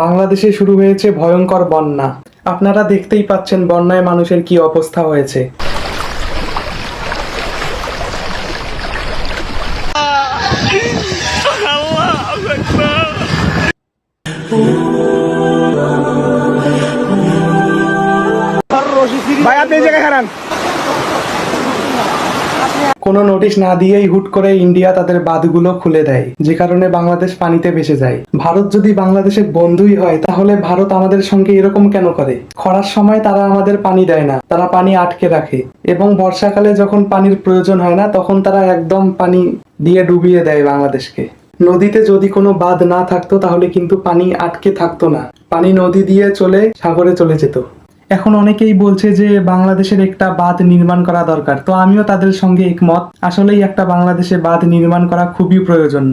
বাংলাদেশে শুরু হয়েছে ভয়ঙ্কর বন্যা। আপনারা দেখতেই পাচ্ছেন বন্যায় মানুষের কি অবস্থা হয়েছে। ভাই, আপনি জায়গায় হারান। কোনো নোটিশ না দিয়েই হুট করে ইন্ডিয়া তাদের বাঁধগুলো খুলে দেয়, যে কারণে বাংলাদেশ পানিতে ভেসে যায়। ভারত যদি বাংলাদেশের বন্ধুই হয়, তাহলে ভারত আমাদের সঙ্গে এরকম কেন করে? খরার সময় তারা আমাদের পানি দেয় না, তারা পানি আটকে রাখে। এবং বর্ষাকালে যখন পানির প্রয়োজন হয় না, তখন তারা একদম পানি দিয়ে ডুবিয়ে দেয় বাংলাদেশকে। নদীতে যদি কোনো বাঁধ না থাকতো, তাহলে কিন্তু পানি আটকে থাকতো না। পানি নদী দিয়ে চলে সাগরে চলে যেত। এখন অনেকেই বলছে যে বাংলাদেশের একটা বাঁধ নির্মাণ করা দরকার। তো আমিও তাদের সঙ্গে একমত। আসলেই একটা বাংলাদেশে বাঁধ নির্মাণ করা খুবই প্রয়োজন।